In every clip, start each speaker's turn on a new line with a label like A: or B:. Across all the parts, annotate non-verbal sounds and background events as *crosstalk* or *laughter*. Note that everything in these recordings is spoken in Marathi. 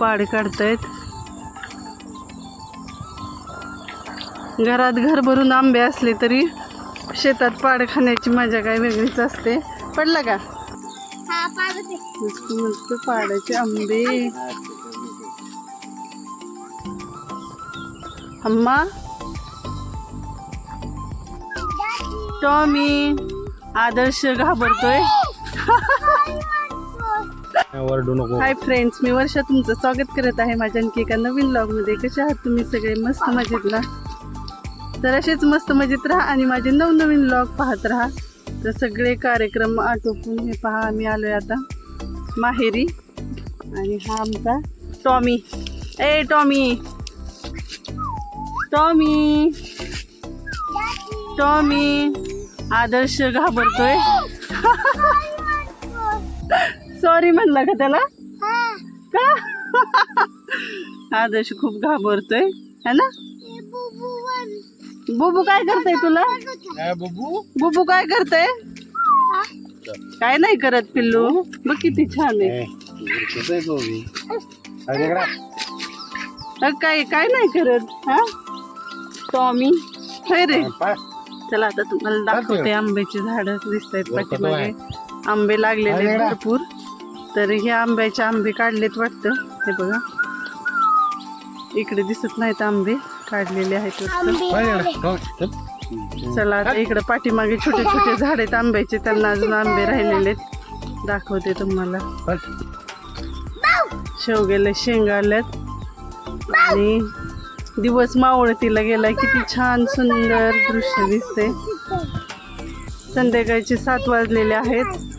A: पाड काढतायत. घरात घर भरून आंबे असले तरी शेतात पाड खाण्याची मजा काय वेगळीच असते. पडला का?
B: हा
A: पाडाचे आंबे. अम्मा. टॉमी. आदर्श घाबरतोय. *laughs*
C: वरडू नको.
A: हाय फ्रेंड्स मी वर्षा तुमचं स्वागत करत आहे माझ्या आणखी एका नवीन ब्लॉगमध्ये कसे आहात तुम्ही सगळे? मस्त मजेत ना तर असेच मस्त मजेत राहा आणि माझे नवनवीन ब्लॉग पाहत राहा. तर सगळे कार्यक्रम आटोपून हे पहा आम्ही आलोय आता माहेरी. आणि हा आमचा टॉमी. ए Tommy. Tommy. Tommy. Adarsh घाबरतोय. *laughs* Sorry म्हणला का त्याला?
B: हा.
A: का? *laughs* आदर्श खूप घाबरतोय है ना?
B: बुबू
A: काय करतय तुला?
C: बबू?
A: बुबू काय करतय? काय नाही करत पिल्लू. बघ किती छान आहे. काय काय नाही करत हा? टॉमी रे. चला आता तुम्हाला दाखवते आंब्याची झाडं दिसत आहेत पाठीमागे. आंबे लागलेले आहेत भरपूर. तर हे आंब्याचे आंबे काढलेत वाटतं. हे बघा. इकडे दिसत नाहीत आंबे. काढलेले आहेत वाटतं. चला. आता इकडे पाठीमागे छोटे छोटे झाड आहेत आंब्याचे. त्यांना अजून आंबे राहिलेले आहेत. दाखवते तुम्हाला. शेवग्याला शेंगा आल्यात. आणि दिवस मावळतीला गेलाय. किती छान सुंदर दृश्य दिसते संध्याकाळचे सात वाजलेले आहेत.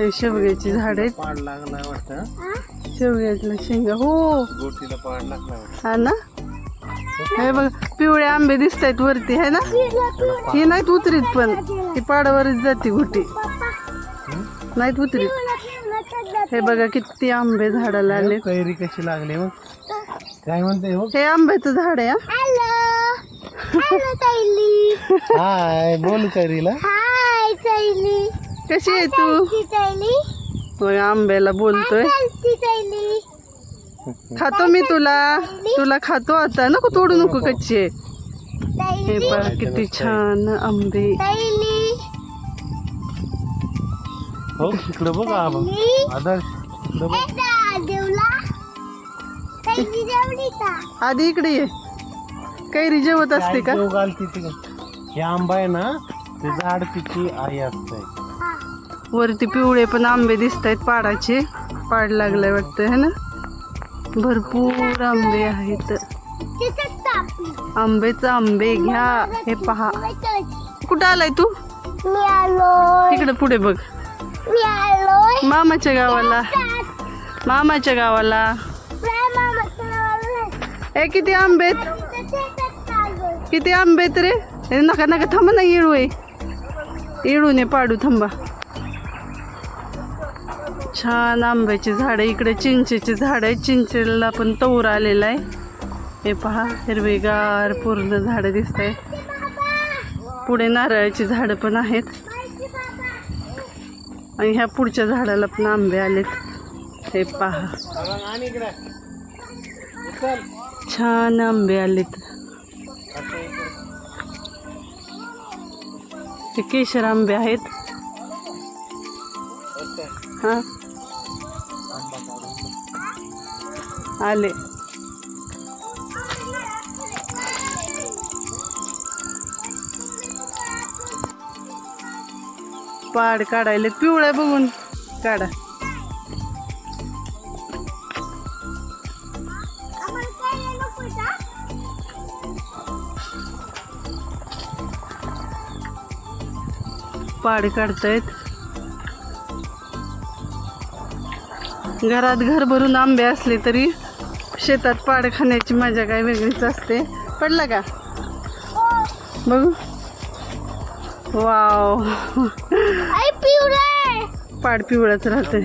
A: हे शेवग्याची झाड आहेत.
C: पाड लागला वाटतं.
A: शेवग्याच्या शेंगा हो.
C: गोटीला पाड लागला
A: हा ना? हे बघ पिवळे आंबे दिसत आहेत वरती है ना? ही नाहीत उतरीत पण. ती पाडावरच जाते गुटी. नाहीत उतरीत. हे बघा किती आंबे झाडाला आले.
C: कैरी कशी लागली मग काय म्हणते हो
A: हे आंब्याचं झाड आहे हा.
C: हाय बोल कैरीला.
B: हाय ताईली
A: कशी आहे तू? बघ आंब्याला बोलतोय. खातो मी तुला. तुला खातो आता. नको तोडू नको कच्ची आहे. हे किती छान आंबे.
C: हो इकडं बघ
A: आधी इकडे ये. कैरी जेवत असते का?
C: हे आंबा आहे ना ते झाड तिची आई असते.
A: वरती पिवळे पण आंबे दिसत आहेत पाडाचे. पाड लागलाय वाटतं है ना? भरपूर आंबे आहेत. आंबेच आंबे घ्या. हे पहा. कुठं आलाय तू? इकडे पुढे बघ. मामाच्या गावाला. मामाच्या गावाला. ए किती आंबे किती आंबे रे? नका नका थांबा ना येळू आहे. येळू ने पाडू थांबा. छान आंब्याची झाडं इकडे चिंचेची झाड आहे चिंचेला पण तौर आलेला आहे. हे पहा हिरवेगार पूर्ण झाडं दिसत आहे पुढे नारळाची झाडं पण आहेत. आणि ह्या पुढच्या झाडाला पण आंबे आलेत. हे पहा. छान आंबे आलेत. ते केशर आंबे आहेत. हां? आले. पाड काढायले पिवळ्या बघून. काढा. पाड काढतायत. घरात घर भरून आंबे असले तरी शेतात पाड खाण्याची मजा काय वेगळीच असते. पडला का? बघू. वाव. पाड पिवळाच राहते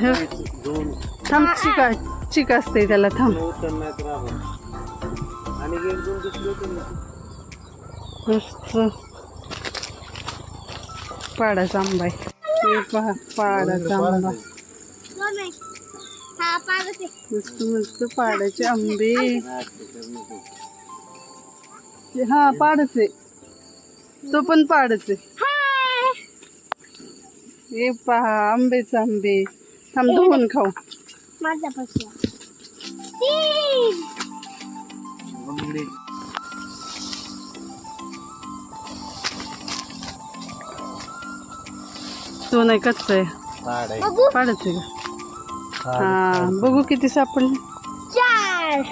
A: थांब चिका चिक असते त्याला थांब. मस्त. पाडाचा आंबा आहे. पाडाचा आंबा. मस्त मस्त पाडाचे आंबे. हा पाडच आहे. तो पण पाडच आहे. हे पहा आंबेच आंबे. थांब धुवून खाऊ.
B: माझा
A: तो नाही कच्चा आहे. पाडच आहे का? हा बघू किती सापडले.
B: चार.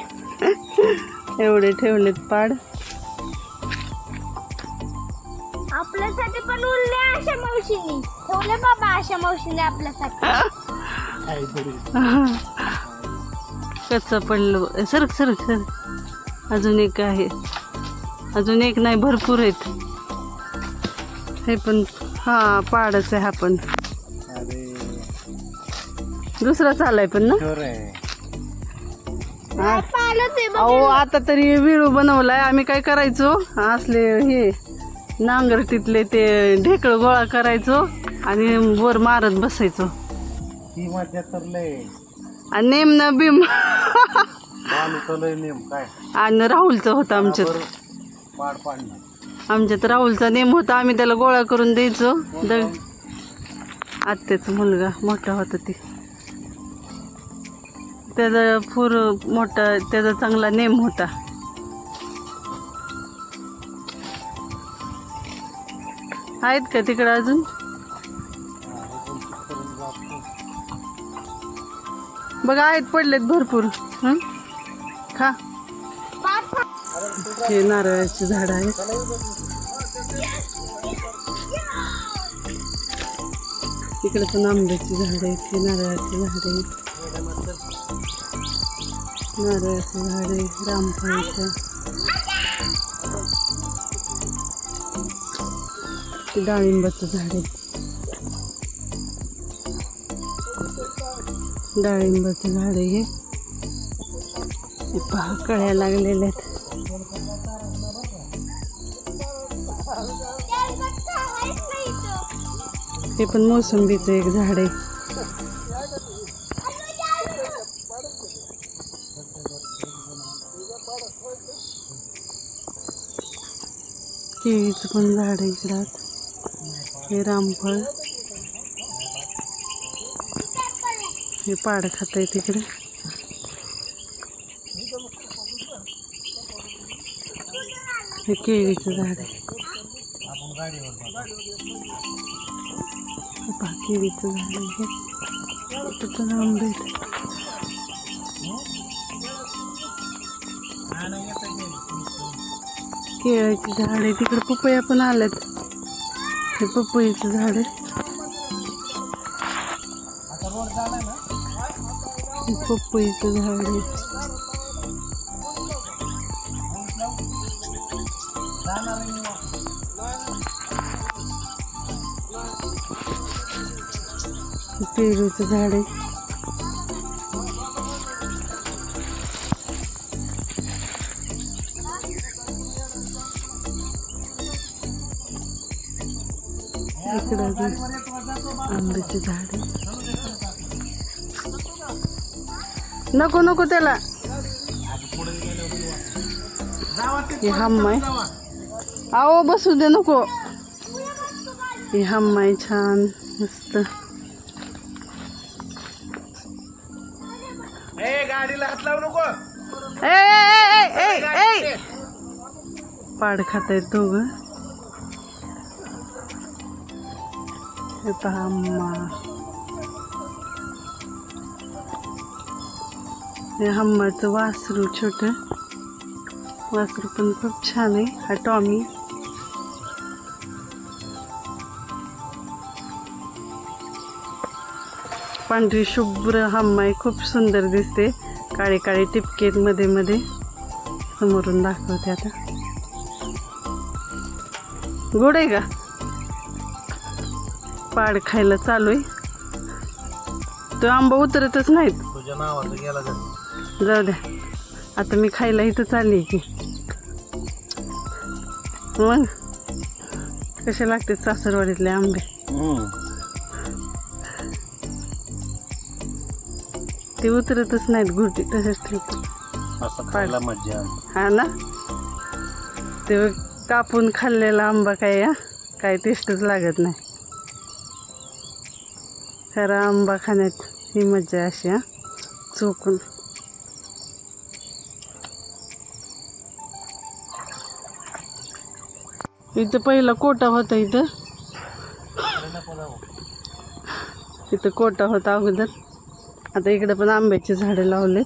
A: एवढे ठेवलेत पाड.
B: आपल्यासाठी पण उरले आशा मावशीने. ठेवले बाबा आशा मावशीने आपल्यासाठी.
C: काहीतरी
A: कच्चा पडलं सरक सरक सरक. अजून एक आहे. अजून एक नाही भरपूर आहेत. हे पण हा पाडच आहे हा पण. दुसरा चालाय पण ना? हा. अहो आता तरी विळू बनवलाय. आम्ही काय करायचो? असले हे नांगरटीतले ते ढेकळ गोळा करायचो आणि वर मारत बसायचो.
C: ती मजा तर लय.
A: आणि नेम न भीम
C: बालूचं लय नेम काय?
A: आणि राहुलचं होतं आमच्यात.
C: बरोबर. पाड पाडणार
A: आमच्यात राहुलचा नेम होता आम्ही त्याला गोळा करून द्यायचो. दग आत्याचा मुलगा मोठा होता ती. त्याचा फूर मोठा त्याचा चांगला नेम होता. आहेत का तिकडं अजून? बघा आहेत पडलेत भरपूर. खा. हे नारळाची झाड आहेत. इकडे पण आंब्याची झाड आहेत हे नारळाची झाड आहेत. नारळाचं झाड आहे रामफळाचं. डाळिंबाचं झाड आहे. डाळिंबाचं झाड आहे हे. हे पहा कळ्या लागलेल्या आहेत. हे पण मोसंबीचं एक झाड आहे. केळीचं पण झाड आहे इकडं हे रामफळ. हे पाड खात आहे तिकडे. हे केळीचं झाड आहे. हे केळीचं झाड आहे. हे इथं केळ्याची झाड आहे तिकडे पपया पण आल्यात. हे पपईचं झाड आहे पपईचं झाड आहे. पेरूचं झाड आहे. इकडं आंब्याचे झाड. नको नको त्याला. हे हम्म आहे. आओ बसू दे नको. हे हम्म आहे छान मस्त.
C: गाडीला हात लावू नको.
A: ए, ए, ए, ए, ए, ए. पाड खात आहेत दोघं. हे पहा हे हम्माचं वासरू छोट. वासरू पण खूप छान आहे. हा टॉमी. पांढरी शुभ्र हम्मा खूप सुंदर दिसते. काळे काळे टिपकेत मध्ये मध्ये. समोरून दाखवते आता. गोड आहे का? पाड खायला चालू आहे. तो आंबा उतरतच नाहीत.
C: तुझ्या नावाचं गेला
A: जाऊ द्या. आता मी खायला इथं चालली की. मग कसे लागते सासरवाडीतले आंबे? ते उतरतच नाहीत घुटी तसेच ठेवतो
C: खायला मजा आली.
A: हा ना? ते कापून खाल्लेला आंबा काय काय टेस्टच लागत नाही. खरा आंबा खाण्यात ही मजा अशी हा. चोकून. इथं पहिला कोटा होता इथं. इथं कोटा होता अगोदर. आता इकडे पण आंब्याची झाडं लावलेत.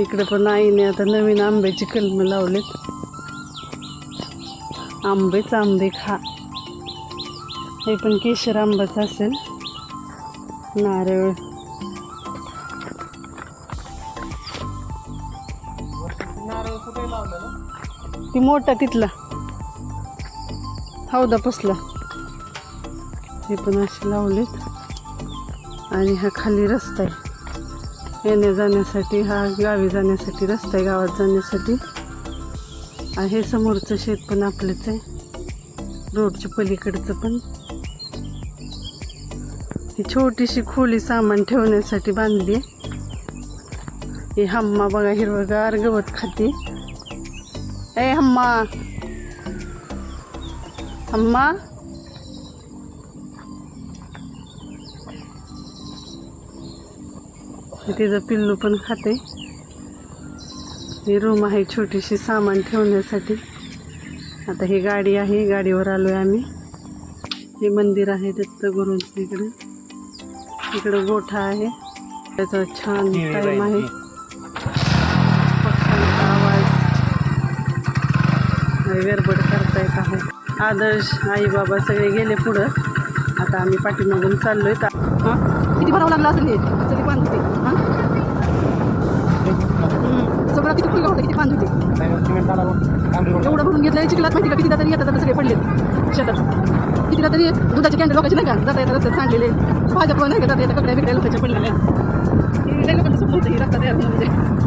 A: इकडे पण आईने आता नवीन आंब्याची कलमं लावलेत. आंबेच आंबे खा. हे पण केशर आंबाच असेल. नारळ.
C: नारळ कुठे लावलेलं
A: ती मोठा तिथला. हौदा पसला. हे पण असे लावलेत. आणि हा खाली रस्ता आहे. येण्या जाण्यासाठी हा गावी जाण्यासाठी रस्ता आहे गावात जाण्यासाठी. हे समोरचं शेत पण आपलंच आहे. रोडच्या पलीकडचं पण. ही छोटीशी खोली सामान ठेवण्यासाठी बांधली आहे. ही हम्मा बघा हिरवगार गवत खाते. ए हम्मा. हम्मा. तिचं पिल्लू पण खाते. ही रूम आहे छोटीशी सामान ठेवण्यासाठी. आता ही गाडी आहे गाडीवर आलो आहे आम्ही. हे मंदिर आहे दत्त गुरूंचं इकडं. इकडं गोठा आहे. त्याचा छान टाईम आहे. पक्ष्यांचा आवाज. गडबड करतायत आहे. आदर्श आई बाबा सगळे गेले पुढं. आता आम्ही पाठीमागून चाललोय. का हां? किती भरावं लागलं असेल सगळं किती फुललं होतं किती बांध होते? एवढं भरून घेतलं चिखलात माहिती का? किती तरी येतात सगळे पडलेत शेतात? किती तरी दुधाचे कॅन्डल लोकांचे नाही का? जाता येतात रस्त्यात सांडलेले. भाज्या पण नाही का जाता येतात कपड्या बिकड्या लोकांच्या पडलेल्या? लोकांचं ही रस्ता तयार होणं म्हणजे.